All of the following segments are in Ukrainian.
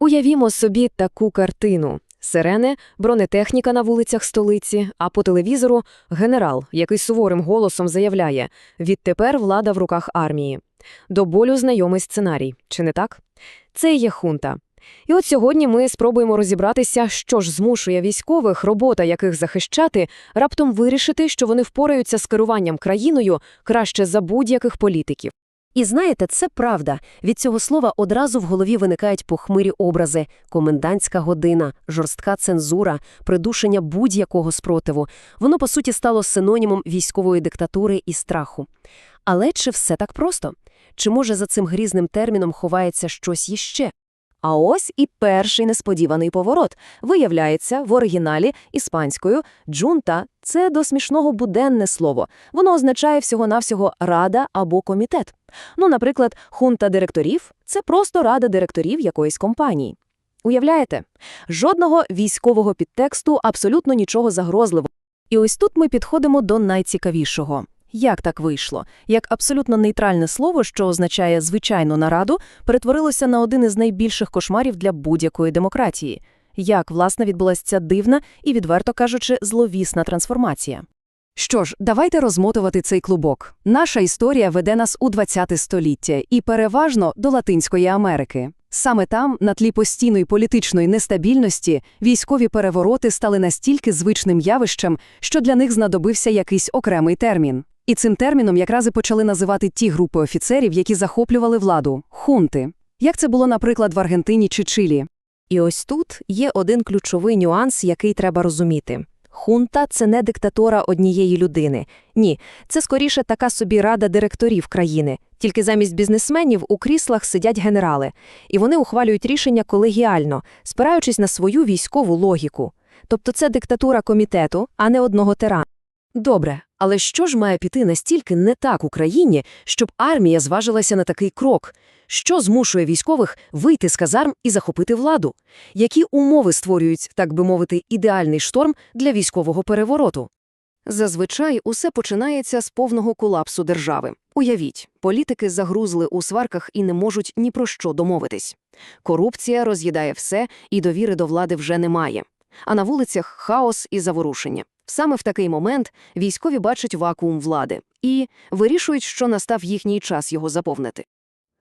Уявімо собі таку картину. Сирени, бронетехніка на вулицях столиці, а по телевізору – генерал, який суворим голосом заявляє «Відтепер влада в руках армії». До болю знайомий сценарій, чи не так? Це є хунта. І от сьогодні ми спробуємо розібратися, що ж змушує військових, робота яких захищати, раптом вирішити, що вони впораються з керуванням країною краще за будь-яких політиків. І знаєте, це правда. Від цього слова одразу в голові виникають похмирі образи: комендантська година, жорстка цензура, придушення будь-якого спротиву. Воно, по суті, стало синонімом військової диктатури і страху. Але чи все так просто? Чи може за цим грізним терміном ховається щось іще? А ось і перший несподіваний поворот. Виявляється, в оригіналі іспанською «джунта» – це до смішного буденне слово. Воно означає всього-навсього «рада» або «комітет». Ну, наприклад, хунта директорів – це просто рада директорів якоїсь компанії. Уявляєте? Жодного військового підтексту, абсолютно нічого загрозливого. І ось тут ми підходимо до найцікавішого. Як так вийшло? Як абсолютно нейтральне слово, що означає звичайну нараду, перетворилося на один із найбільших кошмарів для будь-якої демократії. Як, власне, відбулася ця дивна і, відверто кажучи, зловісна трансформація? Що ж, давайте розмотувати цей клубок. Наша історія веде нас у ХХ століття і переважно до Латинської Америки. Саме там, на тлі постійної політичної нестабільності, військові перевороти стали настільки звичним явищем, що для них знадобився якийсь окремий термін. І цим терміном якраз і почали називати ті групи офіцерів, які захоплювали владу хунти. Як це було, наприклад, в Аргентині чи Чилі. І ось тут є один ключовий нюанс, який треба розуміти. Хунта – це не диктатора однієї людини. Ні, це скоріше така собі рада директорів країни. Тільки замість бізнесменів у кріслах сидять генерали. І вони ухвалюють рішення колегіально, спираючись на свою військову логіку. Тобто це диктатура комітету, а не одного тирана. Добре, але що ж має піти настільки не так Україні, щоб армія зважилася на такий крок? Що змушує військових вийти з казарм і захопити владу? Які умови створюють, так би мовити, ідеальний шторм для військового перевороту? Зазвичай усе починається з повного колапсу держави. Уявіть, політики загрузли у сварках і не можуть ні про що домовитись. Корупція роз'їдає все, і довіри до влади вже немає. А на вулицях хаос і заворушення. Саме в такий момент військові бачать вакуум влади і вирішують, що настав їхній час його заповнити.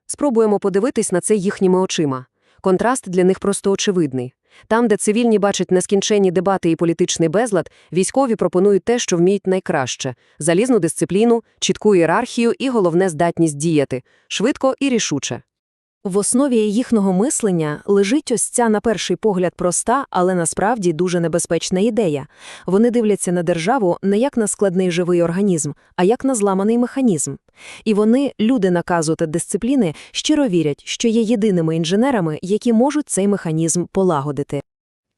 Спробуємо подивитись на це їхніми очима. Контраст для них просто очевидний. Там, де цивільні бачать нескінченні дебати і політичний безлад, військові пропонують те, що вміють найкраще – залізну дисципліну, чітку ієрархію і, головне, здатність діяти – швидко і рішуче. В основі їхнього мислення лежить ось ця, на перший погляд, проста, але насправді дуже небезпечна ідея. Вони дивляться на державу не як на складний живий організм, а як на зламаний механізм. І вони, люди наказу та дисципліни, щиро вірять, що є єдиними інженерами, які можуть цей механізм полагодити.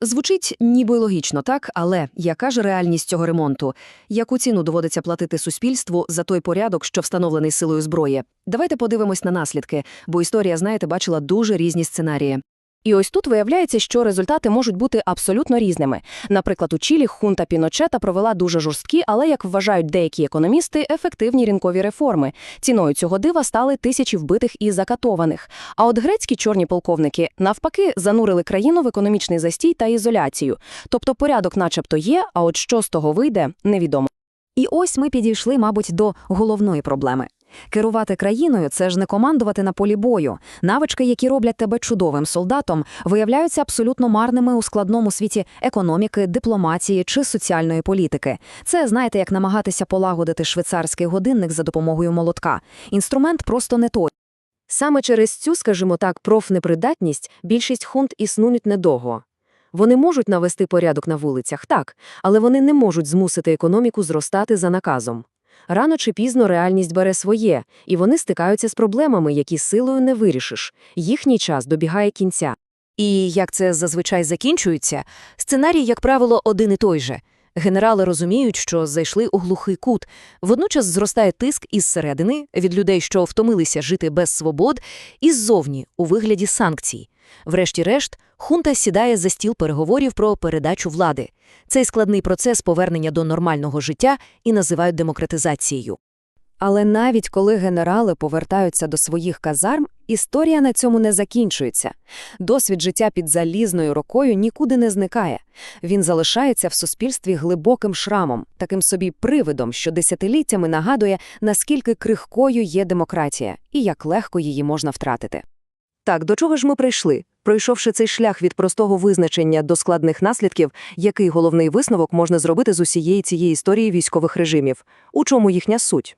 Звучить ніби логічно, так, але яка ж реальність цього ремонту? Яку ціну доводиться платити суспільству за той порядок, що встановлений силою зброї? Давайте подивимось на наслідки, бо історія, знаєте, бачила дуже різні сценарії. І ось тут виявляється, що результати можуть бути абсолютно різними. Наприклад, у Чилі хунта Піночета провела дуже жорсткі, але, як вважають деякі економісти, ефективні ринкові реформи. Ціною цього дива стали тисячі вбитих і закатованих. А от грецькі чорні полковники навпаки занурили країну в економічний застій та ізоляцію. Тобто порядок, начебто, є, а от що з того вийде, невідомо. І ось ми підійшли, мабуть, до головної проблеми. Керувати країною це ж не командувати на полі бою. Навички, які роблять тебе чудовим солдатом, виявляються абсолютно марними у складному світі економіки, дипломатії чи соціальної політики. Це знаєте, як намагатися полагодити швейцарський годинник за допомогою молотка. Інструмент просто не той. Саме через цю, скажімо так, профнепридатність більшість хунт існують недовго. Вони можуть навести порядок на вулицях, так, але вони не можуть змусити економіку зростати за наказом. Рано чи пізно реальність бере своє, і вони стикаються з проблемами, які силою не вирішиш. Їхній час добігає кінця. І як це зазвичай закінчується, сценарій, як правило, один і той же. Генерали розуміють, що зайшли у глухий кут. Водночас зростає тиск із середини від людей, що втомилися жити без свобод, і ззовні у вигляді санкцій. Врешті-решт, хунта сідає за стіл переговорів про передачу влади. Цей складний процес повернення до нормального життя і називають демократизацією. Але навіть коли генерали повертаються до своїх казарм, історія на цьому не закінчується. Досвід життя під залізною рукою нікуди не зникає. Він залишається в суспільстві глибоким шрамом, таким собі привидом, що десятиліттями нагадує, наскільки крихкою є демократія і як легко її можна втратити. Так, до чого ж ми прийшли? Пройшовши цей шлях від простого визначення до складних наслідків, який головний висновок можна зробити з усієї цієї історії військових режимів? У чому їхня суть?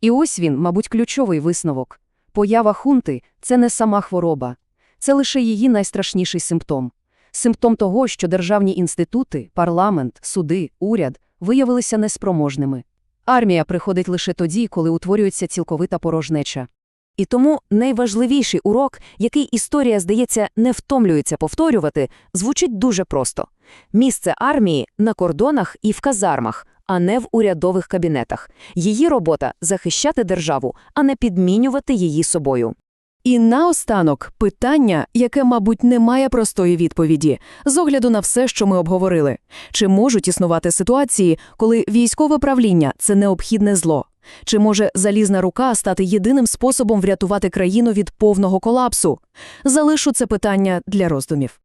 І ось він, мабуть, ключовий висновок. Поява хунти – це не сама хвороба. Це лише її найстрашніший симптом. Симптом того, що державні інститути, парламент, суди, уряд виявилися неспроможними. Армія приходить лише тоді, коли утворюється цілковита порожнеча. І тому найважливіший урок, який історія, здається, не втомлюється повторювати, звучить дуже просто. Місце армії – на кордонах і в казармах, а не в урядових кабінетах. Її робота – захищати державу, а не підмінювати її собою. І наостанок питання, яке, мабуть, не має простої відповіді, з огляду на все, що ми обговорили. Чи можуть існувати ситуації, коли військове правління – це необхідне зло? Чи може залізна рука стати єдиним способом врятувати країну від повного колапсу? Залишу це питання для роздумів.